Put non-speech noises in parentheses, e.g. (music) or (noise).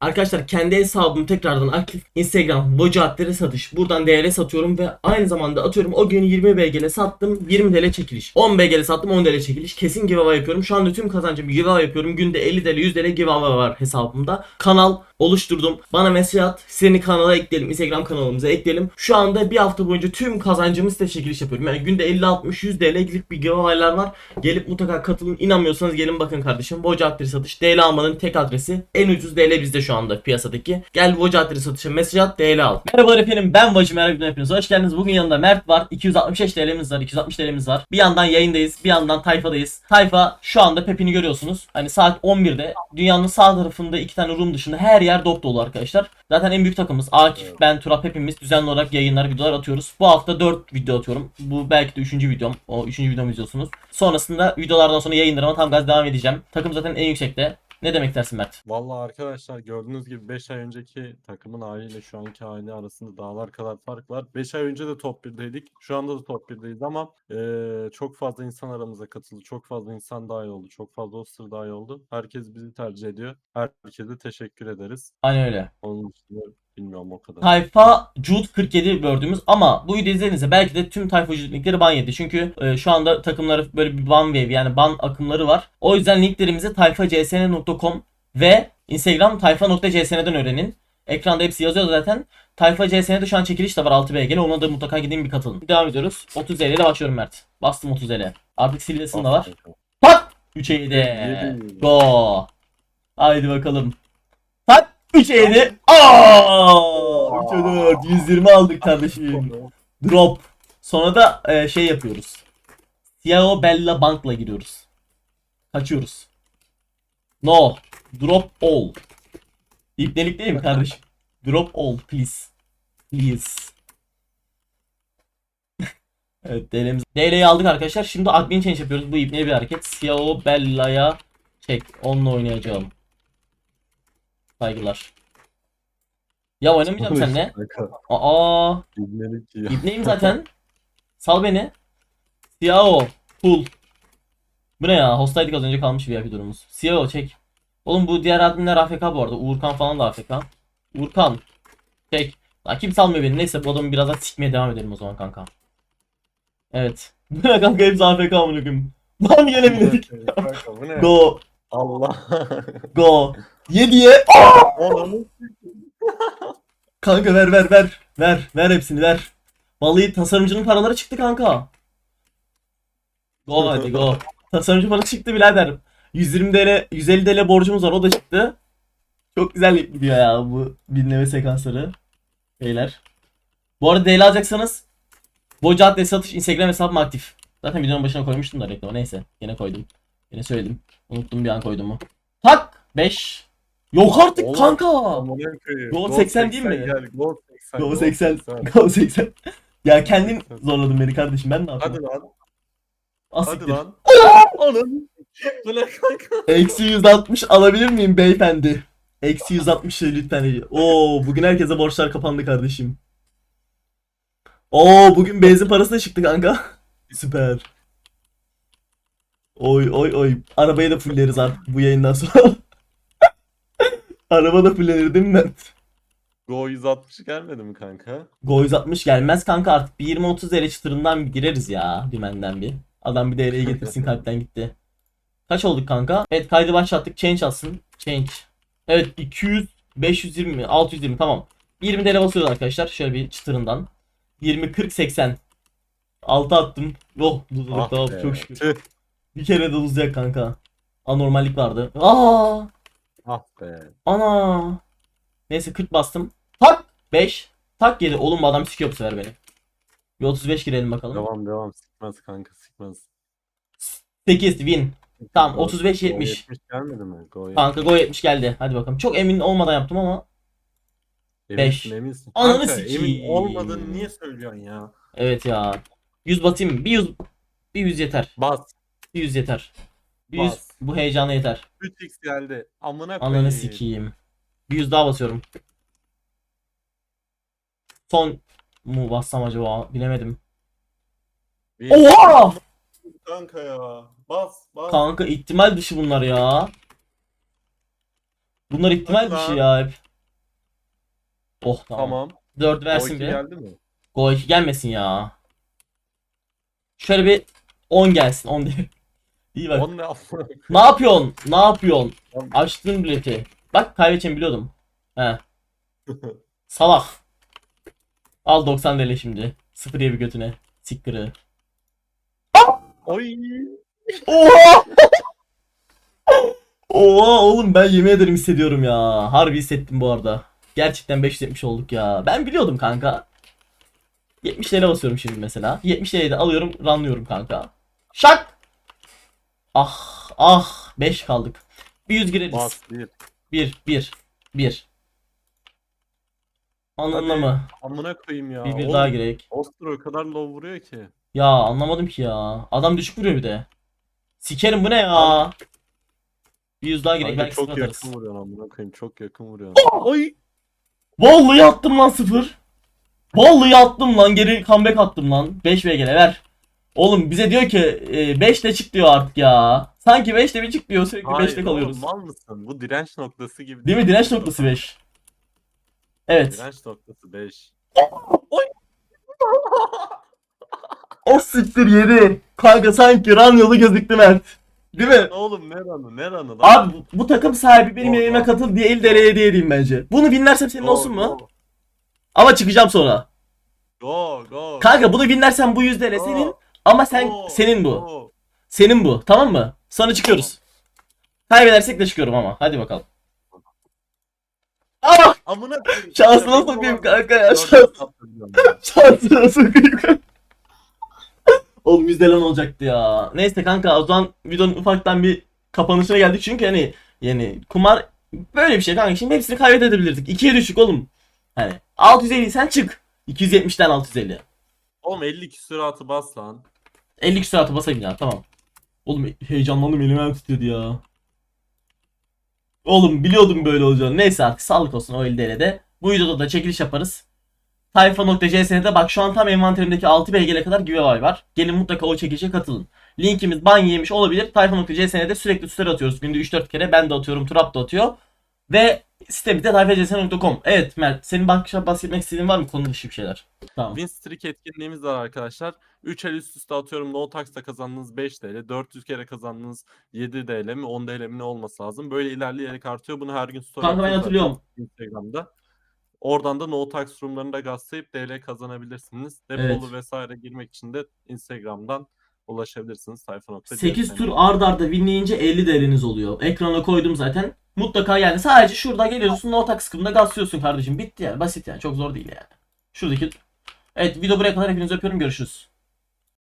Arkadaşlar kendi hesabım tekrardan aktif. Instagram, Voca adları satış. Buradan değerli satıyorum ve aynı zamanda atıyorum o gün 20 BG'le sattım 20 TL çekiliş. 10 BG'le sattım 10 TL çekiliş. Kesin giveaway yapıyorum. Şu anda tüm kazancımı giveaway yapıyorum. Günde 50 TL 100 TL giveaway var hesabımda. Kanal oluşturdum. Bana mesaj at. Seni kanala ekleyelim. Instagram kanalımıza ekleyelim. Şu anda bir hafta boyunca tüm kazancımı size çekiliş yapıyorum. Yani günde 50 60 100 TL'lik bir giveaway'lar var. Gelip mutlaka katılın. İnanmıyorsanız gelin bakın kardeşim. Voca adları satış. DL almanın tek adresi. En ucuz DL bizde şu anda piyasadaki. Gel Voca adları satışa mesaj at DL al. Merhabalar efendim ben Voca Merhaba hepiniz hoş geldiniz. Bugün yanında Mert var. 265 TL'miz var. 260 TL'miz var. Bir yandan yayındayız. Bir yandan tayfadayız. Tayfa şu anda Pep'ini görüyorsunuz. Hani saat 11'de dünyanın sağ tarafında iki tane room dışında her yer dop dolu arkadaşlar. Zaten en büyük takımız Akif, ben, Turap hepimiz düzenli olarak yayınlar, videolar atıyoruz. Bu hafta 4 video atıyorum. Bu belki de 3. videom. O 3. videomu izliyorsunuz. Sonrasında videolardan sonra yayınlarıma tam gaz devam edeceğim. Takım zaten en yüksekte. Ne demek dersin Mert? Vallahi arkadaşlar gördüğünüz gibi 5 ay önceki takımın haliyle şu anki hali arasında dağlar kadar fark var. 5 ay önce de top 1'deydik. Şu anda da top 1'deyiz ama eee, çok fazla insan aramıza katıldı. Çok fazla insan dahil oldu. Çok fazla roster dahil oldu. Herkes bizi tercih ediyor. Herkese teşekkür ederiz. Aynen öyle. Onun dışında bilmiyorum o kadar. Tayfa Jude 47 gördüğümüz ama bu videoyu izlediğinizde belki de tüm tayfacı linkleri ban yedi. Çünkü e, şu anda takımları böyle bir ban wave yani ban akımları var. O yüzden linklerimizi tayfacsn.com ve Instagram tayfa.csn'den öğrenin. Ekranda hepsi yazıyor zaten. Tayfa CSN'de şu an çekiliş de var 6 BG'li. Ona da mutlaka gidin bir katılın. Devam ediyoruz. 30 ile başlıyorum Mert. Bastım 30 ile. Artık Silves'in de var. Pat! 3'e 7. Yedi. Go. Haydi bakalım. Pat! 3'e 7. Aaaa! 3'e 4. 120 aldık kardeşim. Drop. Sonra da e, şey yapıyoruz. Ciao Bella Bank'la giriyoruz. Kaçıyoruz. No. Drop all. İpnelik değil mi kardeşim? Drop all please. Please. (laughs) evet DL'miz. DL'yi aldık arkadaşlar. Şimdi admin change yapıyoruz. Bu ipneli bir hareket. Ciao Bella'ya çek. Onunla oynayacağım. Saygılar. Ya oynamayacağım seninle. Aa. İbneyim zaten. Sal beni. Siao. Full. Bu ne ya? Hostaydık az önce kalmış VIP durumumuz. Siao çek. Oğlum bu diğer adminler AFK bu arada. Uğurkan falan da AFK. Uğurkan. Çek. Lan kim salmıyor beni. Neyse bu adamı biraz daha sikmeye devam edelim o zaman kanka. Evet. (laughs) Bu ne kanka hepsi AFK amına koyayım. Lan gene dedik. Kanka bu ne? Go. Allah. Go. 7'ye. Ananı Kanka ver ver ver. Ver. Ver hepsini ver. Vallahi tasarımcının paraları çıktı kanka. Go hadi go. (laughs) Tasarımcı parası çıktı birader. 120 TL, 150 TL borcumuz var o da çıktı. Çok güzel gidiyor ya bu binleme sekansları. Beyler. Bu arada DL alacaksanız Boca adres satış Instagram hesabım aktif. Zaten videonun başına koymuştum da reklamı neyse. Yine koydum. Yine söyledim. Unuttum bir an koyduğumu. Tak 5. Yok artık Oğlum, kanka. Amına koyayım. Gol 80 değil mi? Gel, gol 80. Go 80. Go 80. Ya kendin zorladın beni kardeşim ben ne Hadi yapayım? lan. Az Hadi lan. Ananı. Bu ne kanka? Eksi 160 alabilir miyim beyefendi? Eksi 160 lütfen. Oo bugün herkese borçlar kapandı kardeşim. Oo bugün benzin parası da çıktı kanka. (laughs) Süper. Oy oy oy. Arabayı da fulleriz artık bu yayından sonra. (laughs) Araba da fullenir değil mi Mert? Go 160 gelmedi mi kanka? Go 160 gelmez kanka artık bir 20-30 TL çıtırından bir gireriz ya dümenden bir. Adam bir DR'yi getirsin (laughs) kalpten gitti. Kaç olduk kanka? Evet kaydı başlattık. Change atsın. Change. Evet 200, 520, 620 tamam. 20 TL basıyoruz arkadaşlar. Şöyle bir çıtırından. 20, 40, 80. 6 attım. Oh uzadık Ah tamam be. çok şükür. Tüh. Bir kere de uzayacak kanka. Anormallik vardı. Aa! Ah be. Ana. Neyse 40 bastım. Tak 5. Tak 7. Oğlum bu adam sikiyor bu sefer beni. Bir 35 girelim bakalım. Devam devam. Sıkmaz kanka sıkmaz. 8 win. Tamam, Go- 35, Go 70. 70 gelmedi mi? Go Kanka gol 70 geldi. Hadi bakalım. Çok emin olmadan yaptım ama. Eminsin, beş. eminsin. Ananı Kanka, sikeyim. Emin olmadığını niye söylüyorsun ya? Evet ya. 100 batayım. Bir 100 bir 100 yeter. Bas. Bir 100 yeter. Bir 100 Bas. bu heyecana yeter. 3x geldi. Amına koyayım. Ananı sikeyim. Bir 100 daha basıyorum. Son mu bassam acaba? Bilemedim. Bir- Oha! Kanka ya. Bas bas. Kanka ihtimal dışı bunlar ya. Bunlar ihtimal dışı ya hep. Oh tamam. Tamam. 4 O versin iki bir. geldi mi? Gol 2 gelmesin ya. Şöyle bir 10 gelsin. 10 değil. İyi bak. Ne yapma? Ne yapıyorsun? Ne yapıyorsun? Açtın bileti. Bak kaybedeceğimi biliyordum. He. (laughs) Salak. Al 90 TL şimdi. Sıfır ye bir götüne. Sikkırı. Oy. Oha! (laughs) Oha oğlum ben yemin ederim hissediyorum ya. Harbi hissettim bu arada. Gerçekten 570 olduk ya. Ben biliyordum kanka. 70 TL basıyorum şimdi mesela. 70 TL'yi de alıyorum, ranlıyorum kanka. Şak! Ah ah 5 kaldık. Bir 100 gireriz. Bas bir. 1 1 1. Anladın mı? Amına koyayım ya. Bir bir Oğlum, daha gerek. Oster o kadar low vuruyor ki. Ya anlamadım ki ya. Adam düşük vuruyor bir de. Sikerim bu ne ya? Bir yüz daha. Kanka Belki çok sıfır atarız. yakın vuruyorsun amına koyayım. Çok yakın vuruyorsun. Oy. Vallahi attım lan sıfır. Vallahi attım lan geri comeback attım lan. 5 VG'le ver. Oğlum bize diyor ki 5 ile çık diyor artık ya. Sanki 5 ile bir çık diyor sürekli 5 Hayır ile oğlum, kalıyoruz. mal mısın? Bu direnç noktası gibi. Değil mi? Direnç noktası 5. Evet. Direnç noktası 5. O siktir yedi. Kanka sanki ran yolu gözüktü Mert. Değil mi? Oğlum ne ranı ne ranı lan? Abi bu, takım sahibi benim yayına katıl diye 50 TL hediye edeyim bence. Bunu winlersem senin Go, olsun mu? Go Ama çıkacağım sonra. go. go. Kanka bunu winlersem bu 100 TL Go. senin. Ama sen Go, senin bu. go. Senin bu. Tamam mı? Sonra çıkıyoruz. Kaybedersek de çıkıyorum ama. Hadi bakalım. Ah! Amına koyayım. Şansına Benim sokayım kanka ya. Şans, şansına sokayım. Oğlum yüzde lan olacaktı ya. Neyse kanka o zaman videonun ufaktan bir kapanışına geldik. Çünkü hani yani kumar böyle bir şey kanka. Şimdi hepsini kaybedebilirdik. İkiye düştük oğlum. Hani 650 sen çık. 270'ten 650. Oğlum 50 küsuratı bas lan. 50 küsur atı basayım ya tamam. Oğlum heyecanlandım elim ayağım titredi ya. Oğlum biliyordum böyle olacağını. Neyse artık sağlık olsun o elde de. Bu videoda da çekiliş yaparız. Tayfa.cs'de bak şu an tam envanterimdeki 6 belgele kadar giveaway var. Gelin mutlaka o çekilişe katılın. Linkimiz ban yemiş olabilir. Tayfa.cs'de sürekli story atıyoruz. Günde 3-4 kere ben de atıyorum. Turap da atıyor. Ve sitemizde tayfacsn.com. Evet Mert senin bakışa bahsetmek istediğin var mı konu dışı bir şeyler? Tamam. Win streak etkinliğimiz var arkadaşlar. 3 el üst üste atıyorum. No tax'ta kazandığınız 5 TL. 400 kere kazandığınız 7 TL mi 10 TL mi ne olması lazım. Böyle ilerleyerek artıyor. Bunu her gün story Kanka ben hatırlıyorum. Instagram'da. Oradan da no tax roomlarında gazlayıp TL kazanabilirsiniz. Depolu Evet. vesaire girmek için de Instagram'dan ulaşabilirsiniz. Sayfa 8 tur ard arda winleyince 50 değeriniz oluyor. Ekrana koydum zaten. Mutlaka yani sadece şurada geliyorsun no tax kısmında gaslıyorsun kardeşim. Bitti yani basit yani çok zor değil yani. Şuradaki Evet video buraya kadar hepinizi öpüyorum görüşürüz.